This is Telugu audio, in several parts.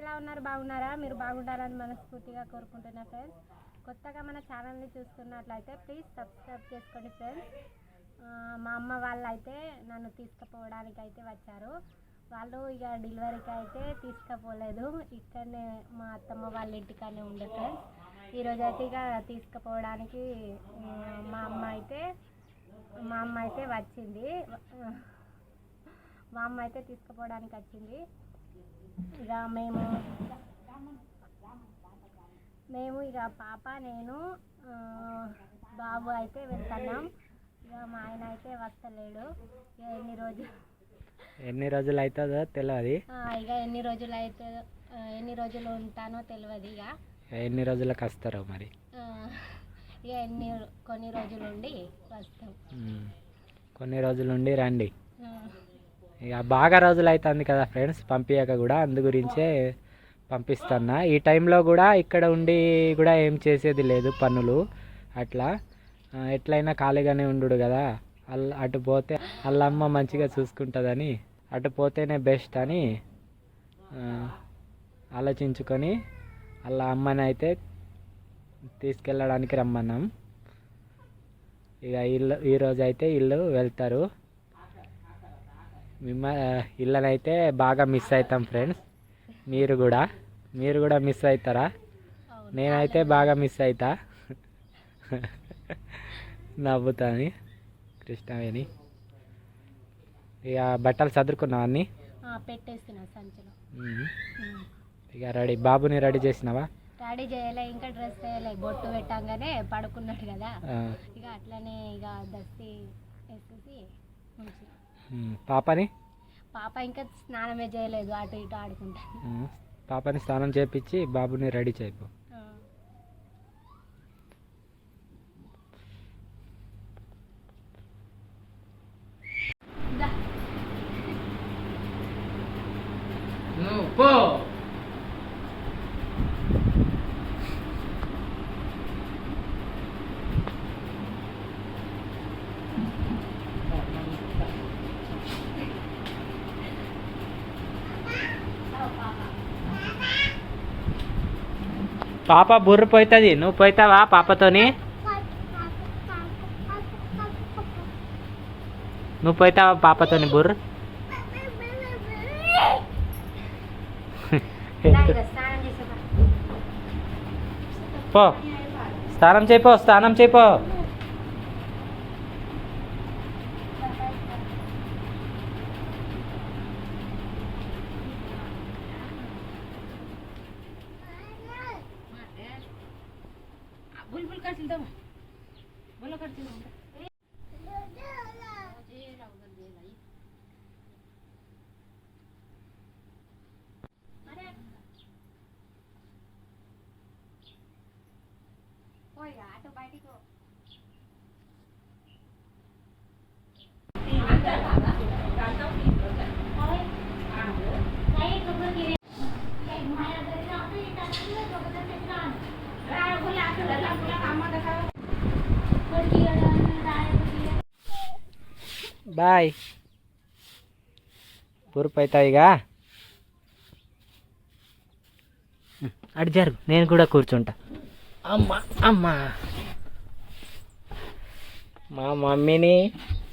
ఎలా ఉన్నారు బాగున్నారా? మీరు బాగుండాలని మనస్ఫూర్తిగా కోరుకుంటున్నా ఫ్రెండ్స్ కొత్తగా మన ఛానల్ని చూస్తున్నట్లయితే ప్లీజ్ సబ్స్క్రైబ్ చేసుకోండి ఫ్రెండ్స్ మా అమ్మ వాళ్ళు అయితే నన్ను తీసుకుపోవడానికి అయితే వచ్చారు. వాళ్ళు ఇక డెలివరీకి అయితే తీసుకుపోలేదు. ఇక్కడనే మా అత్తమ్మ వాళ్ళ ఇంటికానే ఉండే ఫ్రెండ్స్ ఈరోజు అయితే ఇక తీసుకుపోవడానికి మా అమ్మ అయితే మా అమ్మ అయితే వచ్చింది. మా అమ్మ అయితే తీసుకుపోవడానికి వచ్చింది. ఇక మేము. మేము ఇక పాప నేను బాబు అయితే వెళ్తున్నాం. ఇక మా ఆయన అయితే వస్తలేడు. ఇక ఎన్ని రోజులు ఎన్ని రోజులు అవుతుందో తెలియదు ఇక ఎన్ని రోజులు అయితే ఆ, ఎన్ని రోజులు ఉంటానో తెలియదు ఇక. ఎన్ని రోజులకు వస్తారో మరి? ఇక ఎన్ని కొన్ని రోజులు ఉండి వస్తాం. కొన్ని రోజులు ఉండి రండి. ఇక బాగా రోజులు అవుతుంది కదా ఫ్రెండ్స్ పంపించక కూడా అందు గురించే పంపిస్తున్నా. ఈ టైంలో కూడా ఇక్కడ ఉండి కూడా ఏం చేసేది లేదు పనులు అట్లా. ఎట్లయినా ఖాళీగానే ఉండు కదా. అల్ అటు పోతే అల్లమ్మ అమ్మ మంచిగా చూసుకుంటుందని అటు పోతేనే బెస్ట్ అని ఆలోచించుకొని అలా అమ్మని అయితే తీసుకెళ్ళడానికి రమ్మన్నాం. ఇక ఇల్లు ఈరోజు అయితే ఇల్లు వెళ్తారు. మిమ్మ ఇళ్ళనైతే బాగా మిస్ అవుతాం ఫ్రెండ్స్ మీరు కూడా. మీరు కూడా మిస్ అవుతారా. నేనైతే బాగా మిస్ అవుతా నవ్వుతాని. కృష్ణవేణి. ఇక బట్టలు చదువుకున్నావు అన్నీ? సంచిలో. ఇక రెడీ. బాబుని రెడీ చేసినావా? రెడీ చేయలే ఇంకా డ్రెస్ వేయలే. బొట్టు పెట్టంగానే పడుకున్నాడు కదా. ఇక అట్లనే ఇక దస్తి వేసేసి. పాపని పాప ఇంకా స్నానమే చేయలేదు అటు ఇటు ఆడుకుంటాను ఉమ్. పాపని స్నానం చేపించి బాబుని రెడీ చేయపు ఆ. దా. పో పాప బుర్ర పోతుంది నువ్వు పోతావా పాపతోని? నువ్వు పోతావా పాపతోని బుర్ర? పో. స్నానం చేయిపో స్నానం చేయిపో बुलबुल काढतील दवा बोला काढतील Oiga, a tu బాయ్ బుర్ర అవుతాయిగా అడి జరుగు నేను కూడా కూర్చుంటా అమ్మా అమ్మా మా మమ్మీని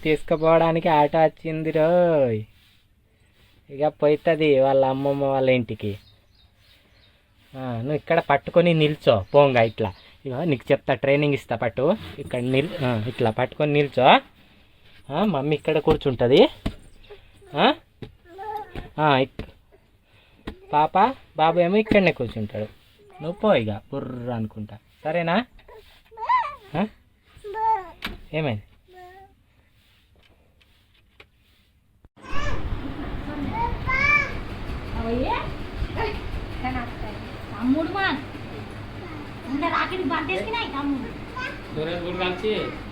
తీసుకుపోవడానికి ఆటో వచ్చింది రోయ్ ఇక పోతుంది వాళ్ళ అమ్మమ్మ వాళ్ళ ఇంటికి నువ్వు ఇక్కడ పట్టుకొని నిల్చో పోంగా ఇట్లా ఇక నీకు చెప్తా ట్రైనింగ్ ఇస్తా పట్టు ఇక్కడ నిల్ ఇట్లా పట్టుకొని నిల్చో మమ్మీ ఇక్కడ కూర్చుంటుంది. ఆ? ఆ, ఇక్- పాప బాబు ఏమో ఇక్కడనే కూర్చుంటాడు. నువ్వు పో ఇక బుర్ర అనుకుంటా. సరేనా? ఆ? ఏమైంది? తమ్ముడు మా ఇంకా రాకిడి బందేసుకున్నాయి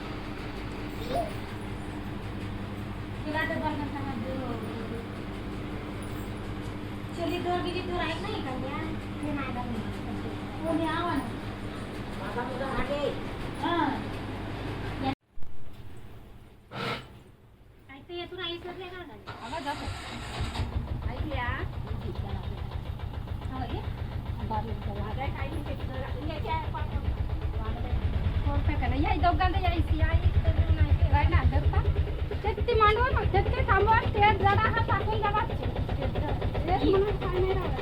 ada barengan sama dulu Curi dua gini tuh naik naik kan ya? Ini naik Oh ini awan Masak udah ada eh. ya. ya, ya, Kau kan? ya, itu kan dia isi air, itu kan naik. Naik nak. धरता ते मांडवा मग ते ते थांबवा ते जरा हा टाकून जावा तेच म्हणून काय नाही नका.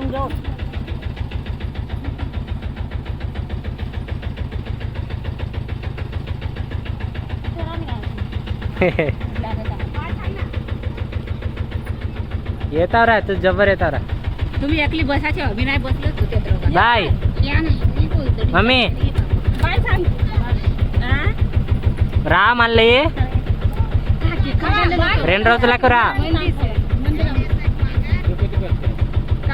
निघून जाऊ येता रा तो जबर येता रा तुम्ही एकली बसाचे हवी नाही बसलोच होते बाय मम्मी। काय सांग राम आणले रेंड रोजला लाकरा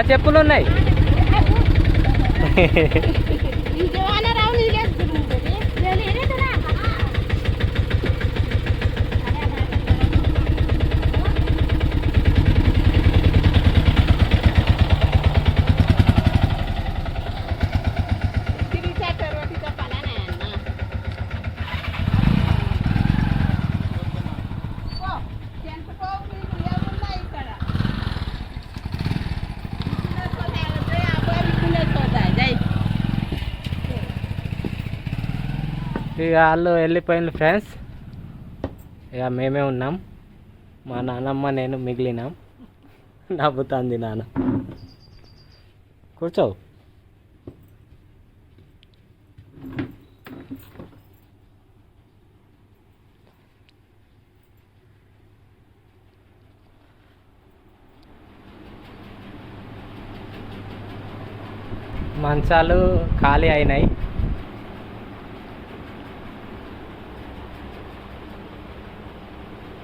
చెప్పులు ఉన్నాయి. ఇక వాళ్ళు వెళ్ళిపోయింది ఫ్రెండ్స్. ఇక మేమే ఉన్నాం. మా నాన్నమ్మ నేను మిగిలినాం. నవ్వుతుంది నాన్న. కూర్చోవు మంచాలు ఖాళీ అయినాయి.